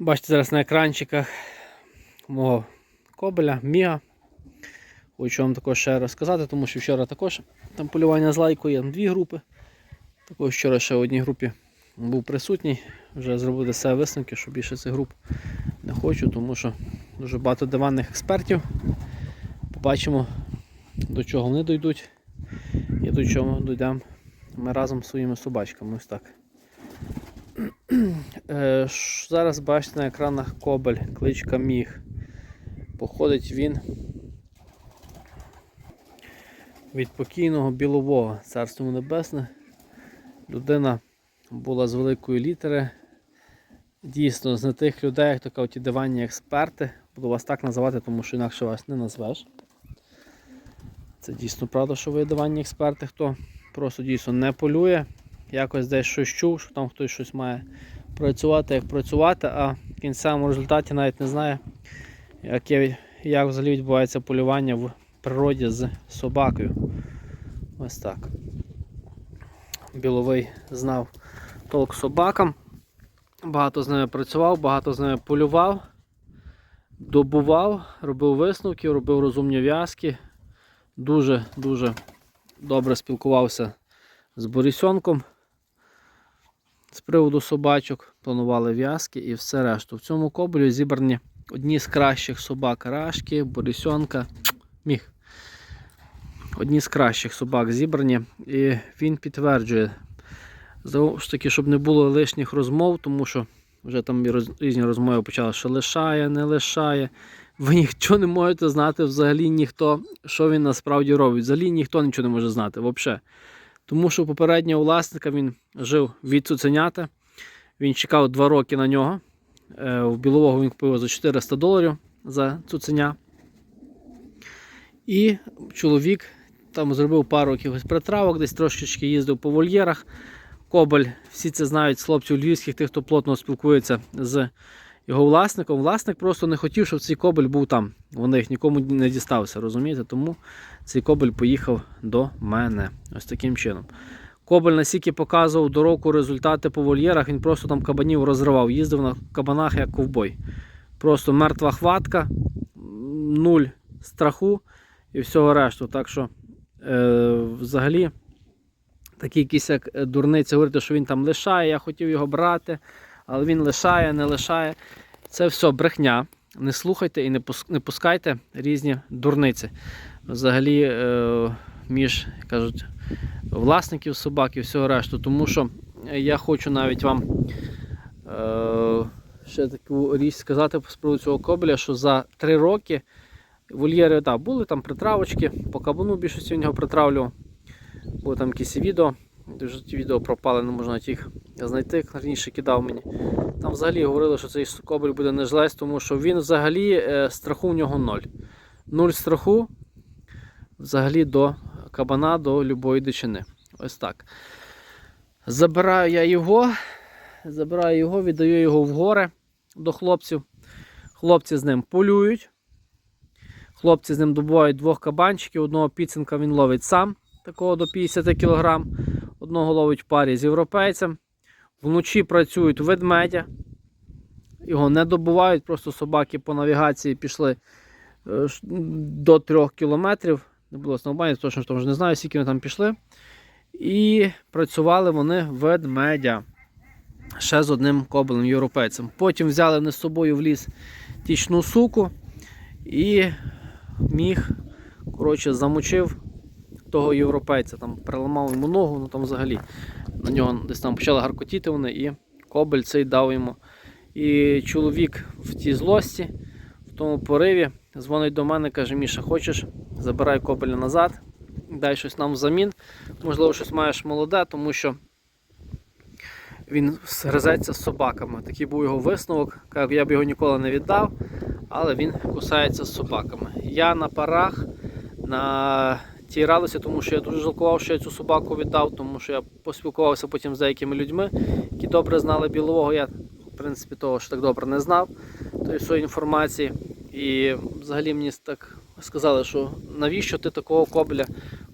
Бачите зараз на екранчиках мого кобеля, Міга. Хочу вам також ще розказати, тому що вчора також там полювання з лайкою, дві групи. Також вчора ще в одній групі був присутній. Вже зробив для себе висновки, що більше цих груп не хочу, тому що дуже багато диванних експертів. Побачимо, до чого вони дійдуть і до чого дійдемо ми разом з своїми собачками. Ось так. Е, Зараз бачите на екранах Кобель, кличка Міг. Походить він від покійного білового, царство небесне. Людина була з великої літери. Дійсно, з не тих людей, хто кажуть, ті диванні експерти. Буду вас так називати, тому що інакше вас не назвеш. Це дійсно правда, що ви диванні експерти, хто просто дійсно не полює, якось десь щось чув, що там хтось щось має працювати, як працювати, а в кінцевому результаті навіть не знає, яке, як взагалі відбувається полювання в природі з собакою. Ось так. Біловий знав толк собакам. Багато з ними працював, багато з ними полював, добував, робив висновки, робив розумні в'язки. Дуже-дуже добре спілкувався з Борисенком з приводу собачок, планували в'язки і все решту. В цьому кобелю зібрані одні з кращих собак Рашки, Борисенка, міг. Одні з кращих собак зібрані, і він підтверджує, знову ж таки, щоб не було лишніх розмов, тому що вже там різні розмови почали, що лишає, не лишає. Ви нічого не можете знати взагалі ніхто, що він насправді робить. Взагалі ніхто нічого не може знати. Взагалі. Тому що попереднього власника він жив від цуценята. Він чекав 2 роки на нього. Е, В білового він купив за 400 доларів за цуценя. І чоловік там зробив пару якихось притравок, десь трошечки їздив по вольєрах. Кобель, всі це знають з хлопців львівських, тих, хто плотно спілкується з його власником. Власник просто не хотів, щоб цей кобель був там. Вони їх нікому не дістався, розумієте? Тому цей кобель поїхав до мене. Ось таким чином. Кобель настільки показував до року результати по вольєрах, він просто там кабанів розривав, їздив на кабанах як ковбой. Просто мертва хватка, нуль страху і всього решту. Так що, е, взагалі, такі якісь як е, дурниці говорити, що він там лишає, я хотів його брати, але він лишає, не лишає. Це все брехня. Не слухайте і не пускайте різні дурниці. Взагалі, е, між кажуть, власників собак і всього решту. Тому що я хочу навіть вам е, ще таку річ сказати з приводу цього кобеля, що за три роки вольєри да, були там притравочки, по кабану більшості він його притравлював. Були там якісь відео. Дуже ті відео пропали, не можна їх знайти. Раніше кидав мені. Там взагалі говорили, що цей кобель буде не жилець, тому що він взагалі е, страху в нього ноль. Нуль страху взагалі до кабана, до любої дичини. Ось так. Забираю я його, забираю його, віддаю його в гори до хлопців. Хлопці з ним полюють. Хлопці з ним добувають двох кабанчиків, одного піцинка він ловить сам, такого до 50 кг, одного ловить в парі з європейцем. Вночі працюють ведмедя. Його не добувають, просто собаки по навігації пішли е, до 3 кілометрів. Не було основання, точно що не знаю, скільки вони там пішли. І працювали вони ведмедя. Ще з одним кобелем європейцем. Потім взяли вони з собою в ліс тічну суку і міг, коротше, замочив того європейця. Там переламав йому ногу, ну там взагалі на нього десь там почали гаркотіти вони, і кобель цей дав йому. І чоловік в тій злості, в тому пориві, дзвонить до мене, каже: Міша, хочеш, забирай кобеля назад, дай щось нам взамін. Можливо, щось маєш молоде, тому що він гризеться з собаками. Такий був його висновок. Каже, я б його ніколи не віддав, але він кусається з собаками. Я на парах на тій радості, тому що я дуже жалкував, що я цю собаку віддав, тому що я поспілкувався потім з деякими людьми, які добре знали білового. Я, в принципі, того що так добре не знав тої інформації. І взагалі мені так сказали, що навіщо ти такого кобеля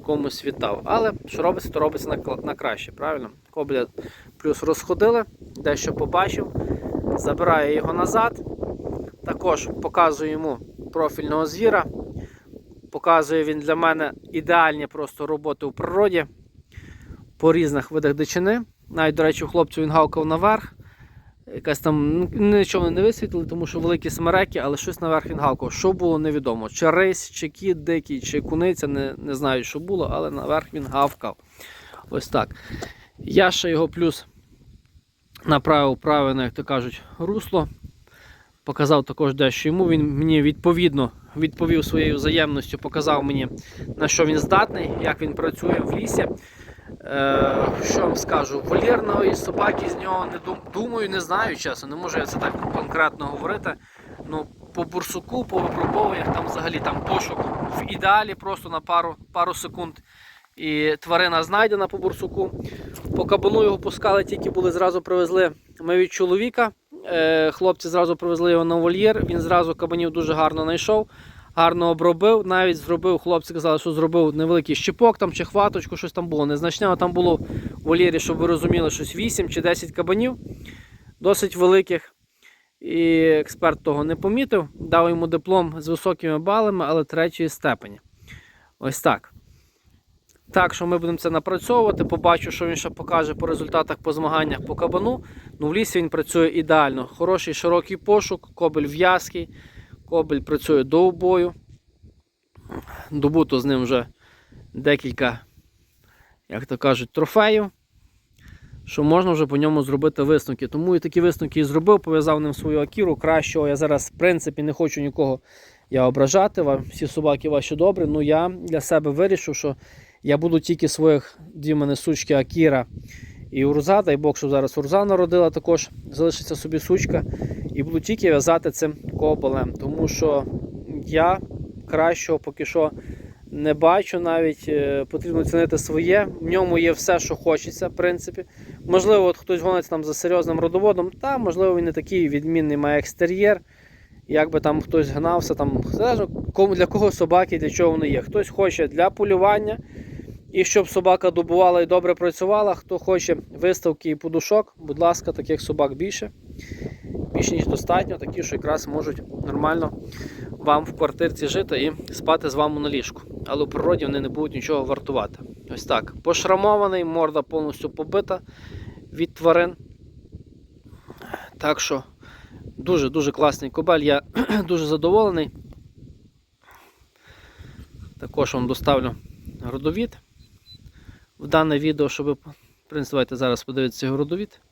комусь віддав. Але що робиться, то робиться на, на краще, правильно? Кобеля плюс розходили, дещо побачив. Забираю його назад. Також показую йому профільного звіра. Показує він для мене ідеальні просто роботи у природі по різних видах дичини. Навіть, до речі, у хлопців він гавкав наверх. Якась там ну, нічого не висвітлили, тому що великі смереки, але щось наверх він гавкав. Що було, невідомо. Чи рись, чи кіт дикий, чи куниця, не, не знаю, що було, але наверх він гавкав. Ось так. Я ще його плюс направив правильно, як то кажуть, русло. Показав також дещо йому. Він мені відповідно відповів своєю взаємністю, показав мені, на що він здатний, як він працює в лісі. Е, що вам скажу, вольєрної собаки з нього не дум- думаю, не знаю чесно, не можу я це так конкретно говорити. Ну, по бурсуку, по випробуваннях, там взагалі там пошук в ідеалі просто на пару, пару секунд. І тварина знайдена по бурсуку. По кабану його пускали, тільки були зразу привезли ми від чоловіка. Е, хлопці зразу привезли його на вольєр. Він зразу кабанів дуже гарно знайшов, гарно обробив. Навіть зробив, хлопці казали, що зробив невеликий щепок там чи хваточку, щось там було незначне. Там було в вольєрі, щоб ви розуміли, щось 8 чи 10 кабанів, досить великих. І експерт того не помітив. Дав йому диплом з високими балами, але третьої степені. Ось так. Так що ми будемо це напрацьовувати. Побачу, що він ще покаже по результатах по змаганнях по кабану. Ну, в лісі він працює ідеально. Хороший широкий пошук, кобель в'язкий, кобель працює до убою. Добуто з ним вже декілька, як то кажуть, трофеїв. Що можна вже по ньому зробити висновки. Тому і такі висновки і зробив, пов'язав ним свою акіру. Кращого я зараз, в принципі, не хочу нікого я ображати. Всі собаки ваші добрі. Ну я для себе вирішив, що я буду тільки своїх дві мене сучки Акіра і Урза. Дай Бог, щоб зараз Урза народила, також залишиться собі сучка. І буду тільки в'язати цим кобелем. Тому що я кращого поки що не бачу. Навіть е, потрібно цінити своє. В ньому є все, що хочеться, в принципі. Можливо, от хтось гониться там за серйозним родоводом, та можливо він не такий відмінний має екстер'єр. Як би там хтось гнався, там для кого собаки, для чого вони є. Хтось хоче для полювання, і щоб собака добувала і добре працювала. Хто хоче виставки і подушок, будь ласка, таких собак більше. Більше ніж достатньо, такі, що якраз можуть нормально вам в квартирці жити і спати з вами на ліжку. Але у природі вони не будуть нічого вартувати. Ось так. Пошрамований, морда повністю побита від тварин. Так що дуже-дуже класний кобель. Я дуже задоволений. Також вам доставлю родовід в дане відео, щоб принц, давайте зараз подивитися його.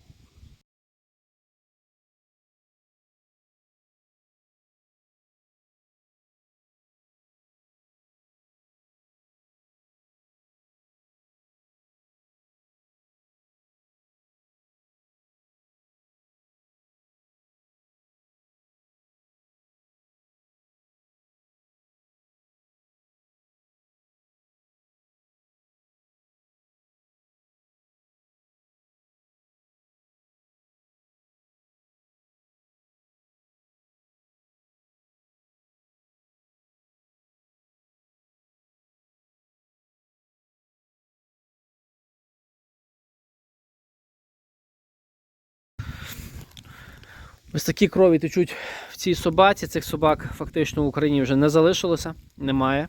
Ось такі крові течуть в цій собаці. Цих собак фактично в Україні вже не залишилося, немає.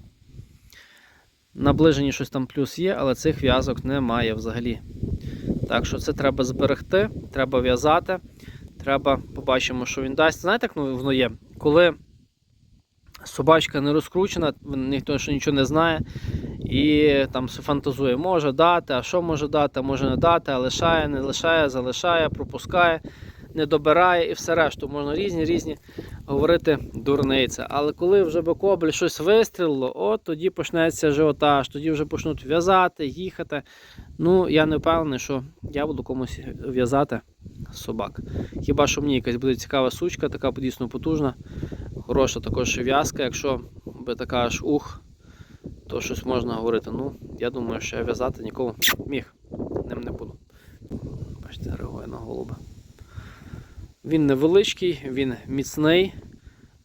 Наближені щось там плюс є, але цих в'язок немає взагалі. Так що це треба зберегти, треба в'язати. Треба побачимо, що він дасть. Знаєте, як воно є? Коли собачка не розкручена, ніхто ще нічого не знає. І там фантазує, може дати, а що може дати, може не дати, а лишає, не лишає, залишає, пропускає, не добирає і все решту. Можна різні різні говорити дурниці. Але коли вже би кобель щось вистрілило, от тоді почнеться ажіотаж, тоді вже почнуть в'язати, їхати. Ну, я не впевнений, що я буду комусь в'язати собак. Хіба що мені якась буде цікава сучка, така дійсно потужна, хороша також в'язка, якщо би така аж ух, то щось можна говорити. Ну, я думаю, що я в'язати нікому міг, ним не буду. Бачите, реагує на голуба. Він невеличкий, він міцний,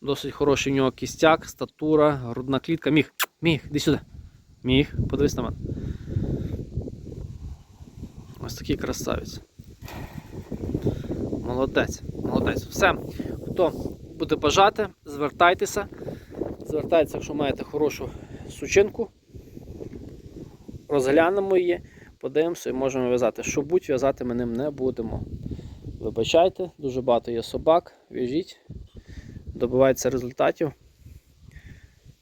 досить хороший в нього кістяк, статура, грудна клітка. Міг, міг, іди сюди. Міг, подивись на мене. Ось такий красавець. Молодець. молодець. Все, хто буде бажати, звертайтеся. Звертайтеся, якщо маєте хорошу сучинку. Розглянемо її, подивимося і можемо в'язати. Що будь в'язати ми ним не будемо. Вибачайте, дуже багато є собак, в'яжіть, добивайтеся результатів.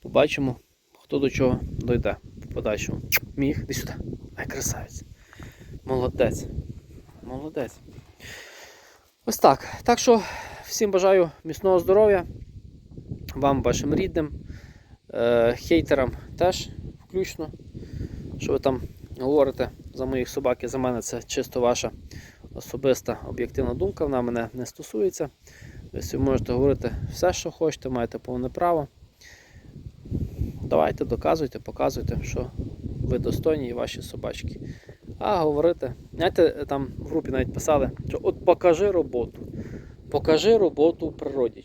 Побачимо, хто до чого дойде в подальшому. Міг, іди сюди. Ай, красавець. Молодець. Молодець. Ось так. Так що всім бажаю міцного здоров'я. Вам, вашим рідним, е, хейтерам теж включно. Що ви там говорите за моїх собак і за мене, це чисто ваша особиста об'єктивна думка, вона мене не стосується. Ви собі можете говорити все, що хочете, маєте повне право. Давайте, доказуйте, показуйте, що ви достойні і ваші собачки. А говорити, знаєте, там в групі навіть писали, що от покажи роботу. Покажи роботу в природі.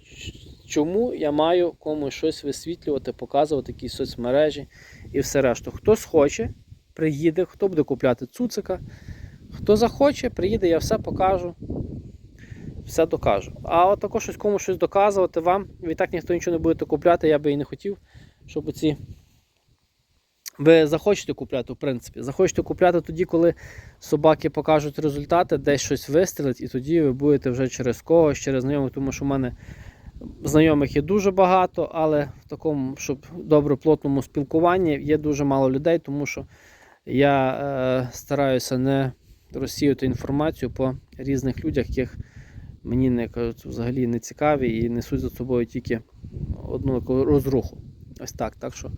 Чому я маю комусь щось висвітлювати, показувати якісь соцмережі і все решту. Хтось хоче, приїде, хто буде купляти цуцика. Хто захоче, приїде, я все покажу. Все докажу. А от також щось комусь щось доказувати вам. Ви так ніхто нічого не будете купляти, я би і не хотів, щоб ці. Ви захочете купляти, в принципі. Захочете купляти тоді, коли собаки покажуть результати, десь щось вистрілить, і тоді ви будете вже через когось, через знайомих, тому що в мене знайомих є дуже багато, але в такому, щоб добре плотному спілкуванні є дуже мало людей, тому що я е, стараюся не розсіяти інформацію по різних людях, яких мені не кажуть, взагалі не цікаві і несуть за собою тільки одну розруху. Ось так. Так що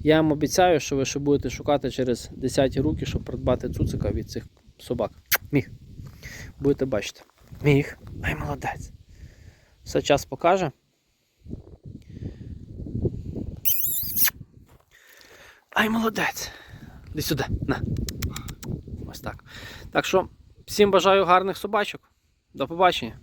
я вам обіцяю, що ви ще будете шукати через 10 руки, щоб придбати цуцика від цих собак. Міг. Будете бачити. Міг. Ай, молодець. Все час покаже. Ай, молодець. Іди сюди. На. Ось так. Так що всім бажаю гарних собачок. До побачення.